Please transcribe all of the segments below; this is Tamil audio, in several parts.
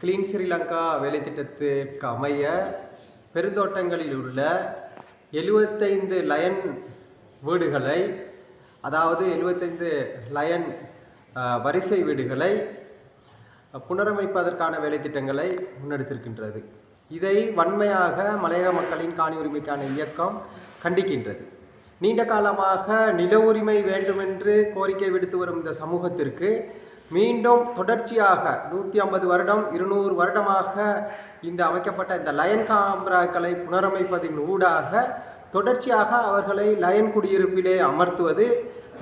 கிளீன் ஸ்ரீலங்கா வேலை திட்டத்திற்கு அமைய பெருந்தோட்டங்களில் உள்ள எழுபத்தைந்து லயன் வீடுகளை அதாவது எழுபத்தைந்து லயன் வரிசை வீடுகளை புனரமைப்பதற்கான வேலை திட்டங்களை முன்னெடுத்திருக்கின்றது. இதை வன்மையாக மலையக மக்களின் காணி உரிமைக்கான இயக்கம் கண்டிக்கின்றது. நீண்ட காலமாக நில உரிமை வேண்டுமென்று கோரிக்கை விடுத்து வரும் இந்த சமூகத்திற்கு மீண்டும் தொடர்ச்சியாக நூற்றி ஐம்பது வருடம் இருநூறு வருடமாக இந்த அமைக்கப்பட்ட இந்த லயன் காம்ராக்களை புனரமைப்பதின் ஊடாக தொடர்ச்சியாக அவர்களை லயன் குடியிருப்பிலே அமர்த்துவது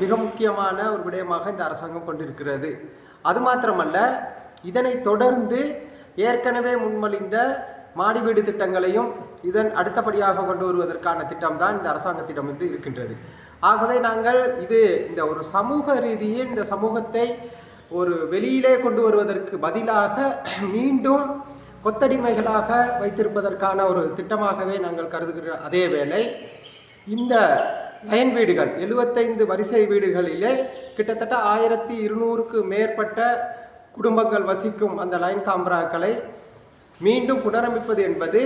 மிக முக்கியமான ஒரு விடயமாக இந்த அரசாங்கம் கொண்டிருக்கிறது. அது மாத்திரமல்ல இதனை தொடர்ந்து ஏற்கனவே முன்மொழிந்த மாடி வீடு திட்டங்களையும் இதன் அடுத்தபடியாக கொண்டு வருவதற்கான திட்டம்தான் இந்த அரசாங்கத்திடம் வந்து இருக்கின்றது. ஆகவே நாங்கள் இது இந்த ஒரு சமூக ரீதியில் இந்த சமூகத்தை ஒரு வெளியிலே கொண்டு வருவதற்கு பதிலாக மீண்டும் கொத்தடிமைகளாக வைத்திருப்பதற்கான ஒரு திட்டமாகவே நாங்கள் கருதுகிற அதே வேளை இந்த லயன் வீடுகள் எழுபத்தைந்து வரிசை வீடுகளிலே கிட்டத்தட்ட ஆயிரத்தி இருநூறுக்கு மேற்பட்ட குடும்பங்கள் வசிக்கும் அந்த லைன் காம்ராக்களை மீண்டும் புனரமைப்பது என்பது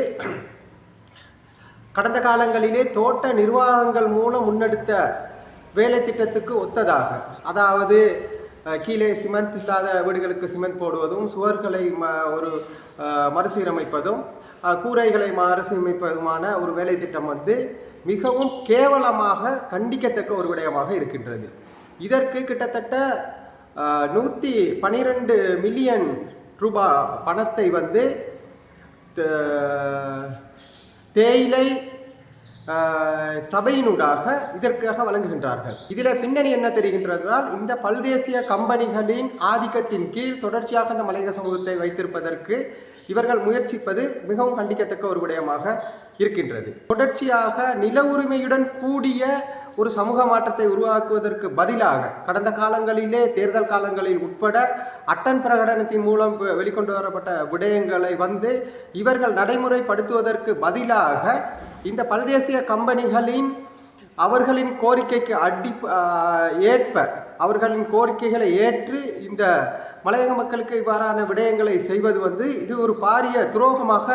கடந்த காலங்களிலே தோட்ட நிர்வாகங்கள் மூலம் முன்னெடுத்த வேலை திட்டத்துக்கு ஒத்ததாக. அதாவது கீழே சிமெண்ட் இல்லாத வீடுகளுக்கு சிமெண்ட் போடுவதும் சுவர்களை ம ஒரு மறுசீரமைப்பதும் கூரைகளை மறுசீரமைப்பதுமான ஒரு வேலை திட்டம் வந்து மிகவும் கேவலமாக கண்டிக்கத்தக்க ஒரு விடயமாக இருக்கின்றது. இதற்கு கிட்டத்தட்ட நூற்றி பனிரெண்டு மில்லியன் ரூபாய் பணத்தை வந்து த- தேயிலை சபையினூடாக இதற்காக வழங்குகின்றார்கள். இதில் பின்னணி என்ன தெரிகின்றதால் இந்த பல்தேசிய கம்பெனிகளின் ஆதிக்கத்தின் கீழ் தொடர்ச்சியாக இந்த மலையக சமூகத்தை வைத்திருப்பதற்கு இவர்கள் முயற்சிப்பது மிகவும் கண்டிக்கத்தக்க ஒரு விடயமாக இருக்கின்றது. தொடர்ச்சியாக நில உரிமையுடன் கூடிய ஒரு சமூக மாற்றத்தை உருவாக்குவதற்கு பதிலாக கடந்த காலங்களிலே தேர்தல் காலங்களில் உட்பட அட்டன் பிரகடனத்தின் மூலம் வெளிக்கொண்டு வரப்பட்ட விடயங்களை வந்து இவர்கள் நடைமுறைப்படுத்துவதற்கு பதிலாக இந்த பலதேசிய கம்பெனிகளின் அவர்களின் கோரிக்கைக்கு அடி ஏற்ப அவர்களின் கோரிக்கைகளை ஏற்று இந்த மலையக மக்களுக்கு இவ்வாறான விடயங்களை செய்வது வந்து இது ஒரு பாரிய துரோகமாக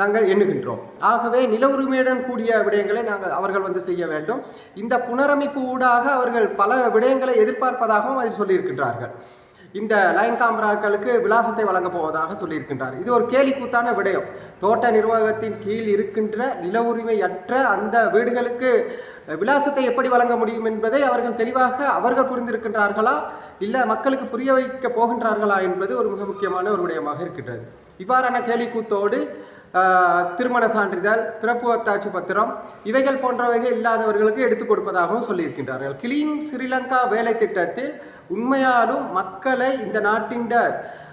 நாங்கள் எண்ணுகின்றோம். ஆகவே நில உரிமையுடன் கூடிய விடயங்களை நாங்கள் அவர்கள் வந்து செய்ய வேண்டும். இந்த புனரமைப்பு ஊடாக அவர்கள் பல விடயங்களை எதிர்பார்ப்பதாகவும் அதில் சொல்லியிருக்கின்றார்கள். இந்த லைன் காமராக்களுக்கு விலாசத்தை வழங்கப் போவதாக சொல்லியிருக்கின்றார். இது ஒரு கேலிக்கூத்தான விடயம். தோட்ட நிர்வாகத்தின் கீழ் இருக்கின்ற நில உரிமையற்ற அந்த வீடுகளுக்கு விலாசத்தை எப்படி வழங்க முடியும் என்பதை அவர்கள் தெளிவாக அவர்கள் புரிந்திருக்கின்றார்களா? இல்லை மக்களுக்கு புரிய வைக்க போகின்றார்களா என்பது ஒரு மிக முக்கியமான ஒரு விடயமாக இருக்கின்றது. இவ்வாறான கேலிக்கூத்தோடு திருமண சான்றிதழ் பிறப்பு அத்தாட்சி பத்திரம் இவைகள் போன்றவைகள் இல்லாதவர்களுக்கு எடுத்துக் கொடுப்பதாகவும் சொல்லியிருக்கின்றார்கள். கிளீன் ஸ்ரீலங்கா வேலை திட்டத்தில் உண்மையாலும் மக்களை இந்த நாட்டின்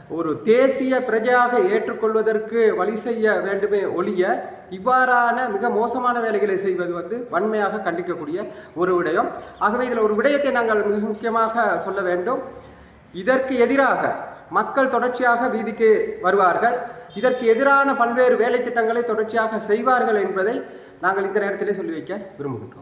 ஒரு தேசிய பிரஜையாக ஏற்றுக்கொள்வதற்கு வழி செய்ய வேண்டுமே ஒழிய இவ்வாறான மிக மோசமான வேலைகளை செய்வது வந்து வன்மையாக கண்டிக்கக்கூடிய ஒரு விடயம். ஆகவே இதில் ஒரு விடயத்தை நாங்கள் மிக முக்கியமாக சொல்ல வேண்டும். இதற்கு எதிராக மக்கள் தொடர்ச்சியாக வீதிக்கு வருவார்கள். இதற்கு எதிரான பல்வேறு வேலை திட்டங்களை தொடர்ச்சியாக செய்வார்கள் என்பதை நாங்கள் இந்த நேரத்திலே சொல்லி வைக்க விரும்புகின்றோம்.